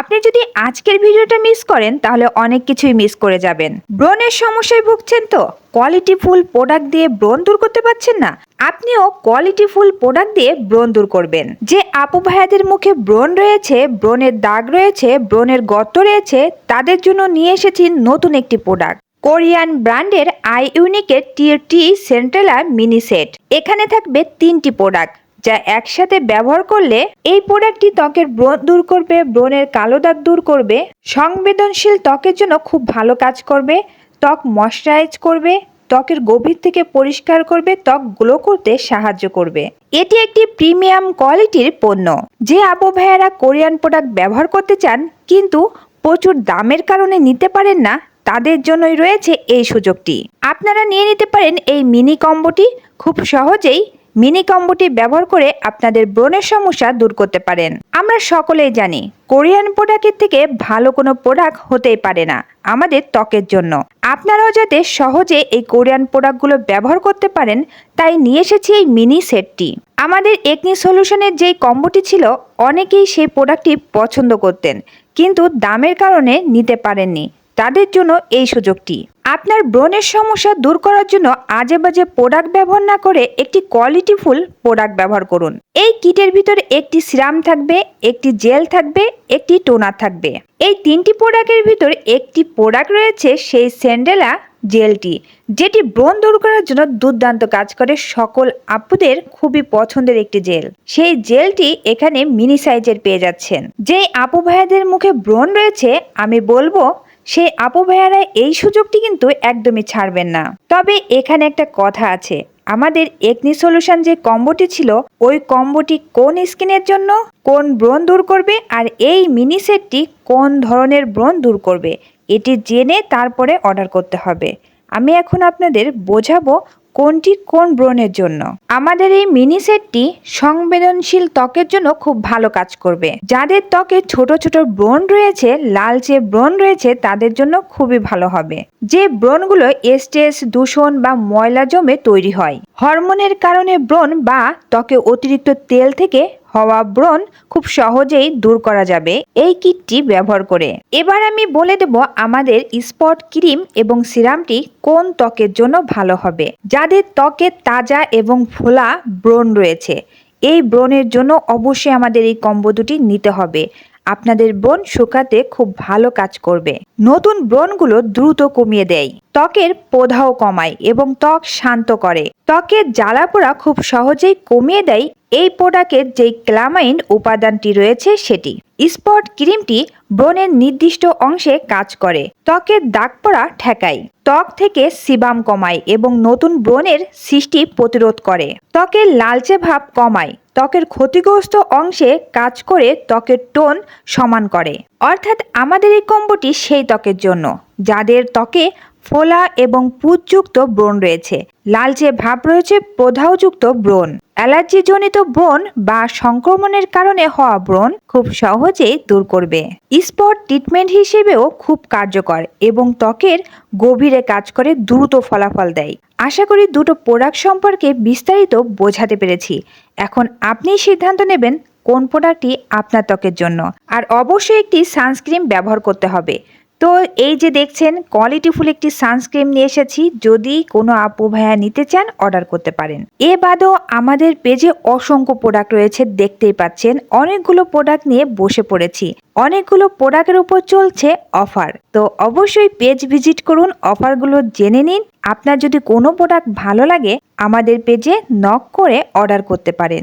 আপনি যদি আজকের ভিডিওটা মিস করেন, তাহলে অনেক কিছুই মিস করে যাবেন। ব্রণের সমস্যায় ভুগছেন তো? কোয়ালিটি ফুল প্রোডাক্ট দিয়ে ব্রণ দূর করতে পারছেন না? আপনিও কোয়ালিটি ফুল প্রোডাক্ট দিয়ে ব্রণ দূর করবেন। যে আপু ভাইয়াদের মুখে ব্রণ রয়েছে, ব্রণের দাগ রয়েছে, ব্রণের গর্ত রয়েছে, তাদের জন্য নিয়ে এসেছি নতুন একটি প্রোডাক্ট কোরিয়ান ব্র্যান্ডের আই ইউনিকের tea tree centella mini set এখানে থাকবে তিনটি প্রোডাক্ট যা একসাথে ব্যবহার করলে এই প্রোডাক্টটি ত্বকের ব্রণ দূর করবে, ব্রণের কালো দাগ দূর করবে, সংবেদনশীল ত্বকের জন্য খুব ভালো কাজ করবে, ত্বক ময়শ্চারাইজ করবে, ত্বকের গভীর থেকে পরিষ্কার করবে, ত্বক গ্লো করতে সাহায্য করবে। এটি একটি প্রিমিয়াম কোয়ালিটির পণ্য। যে ভাইয়ারা কোরিয়ান প্রোডাক্ট ব্যবহার করতে চান, কিন্তু প্রচুর দামের কারণে নিতে পারেন না, তাদের জন্যই রয়েছে এই সুযোগটি। আপনারা নিয়ে নিতে পারেন এই মিনি কম্বোটি খুব সহজেই মিনি কম্বোটি ব্যবহার করে আপনাদের ব্রণের সমস্যা দূর করতে পারেন। আমরা সকলেই জানি, কোরিয়ান প্রোডাক্টের থেকে ভালো কোনো প্রোডাক্ট হতেই পারে না আমাদের ত্বকের জন্য। আপনারাও যাতে সহজে এই কোরিয়ান প্রোডাক্টগুলো ব্যবহার করতে পারেন, তাই নিয়ে এসেছি এই মিনি সেটটি। আমাদের একনি সলিউশনের যেই কম্বোটি ছিল, অনেকেই সেই প্রোডাক্টটি পছন্দ করতেন, কিন্তু দামের কারণে নিতে পারেননি। তাদের জন্য এই সুযোগটি। আপনার ব্রণের সমস্যা দূর করার জন্য আজে বাজে প্রোডাক্ট ব্যবহার না করে একটি কোয়ালিটিফুল প্রোডাক্ট ব্যবহার করুন। এই কিটের ভিতরে একটি সিরাম থাকবে, একটি জেল থাকবে, একটি টোনার থাকবে। এই তিনটি প্রোডাক্টের ভিতর একটি প্রোডাক্ট রয়েছে সেই স্যান্ডেলা জেলটি, যেটি ব্রণ দূর করার জন্য দুর্দান্ত কাজ করে সকল আপুদের খুবই পছন্দের একটি জেল। সেই জেলটি এখানে মিনি সাইজের পেয়ে যাচ্ছেন। যেই আপু ভাইয়াদের মুখে ব্রণ রয়েছে, আমি বলব সেই আপু ভাইয়ারা এই সুযোগটি কিন্তু একদমই ছাড়বেন না। তবে এখানে একটা কথা আছে। আমাদের একনি সলিউশন যে কম্বোটি ছিল, ওই কম্বোটি কোন স্কিনের জন্য? কোন ব্রণ দূর করবে? আর এই মিনি সেটটি কোন ধরনের ব্রণ দূর করবে? এটি জেনে তারপরে অর্ডার করতে হবে। আমি এখন আপনাদের বোঝাবো কোনটি কোন ব্রণের জন্য? আমাদের এই মিনি সেটটি সংবেদনশীল ত্বকের জন্য খুব ভালো কাজ করবে। যাদের ত্বকে ছোট ছোট ব্রণ রয়েছে, লালচে ব্রণ রয়েছে, তাদের জন্য খুবই ভালো হবে। যে ব্রণগুলো এস্টেস, দূষণ বা ময়লা জমে তৈরি হয়। হরমোনের কারণে ব্রণ বা ত্বকে অতিরিক্ত তেল থেকে হওয়া ব্রণ খুব সহজেই দূর করা যাবে। এই কিটটি ব্যবহার করে। এবার আমি বলে দেব আমাদের স্পট ক্রিম এবং সিরামটি কোন ত্বকের জন্য ভালো হবে। যাদের ত্বকে তাজা এবং ফোলা ব্রণ রয়েছে, এই ব্রণের জন্য অবশ্যই আমাদের এই কম্বো দুটি নিতে হবে। আপনাদের ব্রণ শুকাতে খুব ভালো কাজ করবে। নতুন ব্রণগুলো দ্রুত কমিয়ে দেয়। ত্বকের প্রধাও কমায় এবং ত্বক শান্ত করে। ত্বকের জ্বালাপোড়া খুব সহজেই কমিয়ে দেয় এই প্রোডাক্টের যেই ক্লামাইন উপাদানটি রয়েছে সেটি। স্পট ক্রিমটি ব্রণের নির্দিষ্ট অংশে কাজ করে, ত্বকের দাগ পড়া ঠেকায়। ত্বক থেকে সিবাম কমায় এবং নতুন ব্রণের সৃষ্টি প্রতিরোধ করে। ত্বকের লালচে ভাব কমায়, ত্বকের ক্ষতিগ্রস্ত অংশে কাজ করে ত্বকের টোন সমান করে। অর্থাৎ আমাদের এই কম্বোটি সেই ত্বকের জন্য, যাদের ত্বকে ফোলা এবং পুজযুক্ত ব্রণ রয়েছে। লালচে ভাব রয়েছে প্রদাহযুক্ত ব্রণ। অ্যালার্জিজনিত ব্রণ বা সংক্রমণের কারণে হওয়া ব্রণ খুব সহজেই দূর করবে। স্পট ট্রিটমেন্ট হিসেবেও খুব কার্যকর এবং ত্বকের গভীরে কাজ করে দ্রুত ফলাফল দেয়। আশা করি দুটো প্রোডাক্ট সম্পর্কে বিস্তারিত বোঝাতে পেরেছি। এখন আপনিই সিদ্ধান্ত নেবেন কোন প্রোডাক্টটি আপনার ত্বকের জন্য। আর অবশ্যই একটি সানস্ক্রিন ব্যবহার করতে হবে। তো এই যে দেখছেন কোয়ালিটিফুল একটি সানস্ক্রিন নিয়ে এসেছি, যদি কোনো আপু ভাইয়া নিতে চান অর্ডার করতে পারেন। এ বাদেও আমাদের পেজে অসংখ্য প্রোডাক্ট রয়েছে, দেখতেই পাচ্ছেন। অনেকগুলো প্রোডাক্ট নিয়ে বসে পড়েছি। অনেকগুলো প্রোডাক্টের উপর চলছে অফার তো অবশ্যই পেজ ভিজিট করুন অফারগুলো জেনে নিন। আপনার যদি কোনো প্রোডাক্ট ভালো লাগে, আমাদের পেজে নক করে অর্ডার করতে পারেন।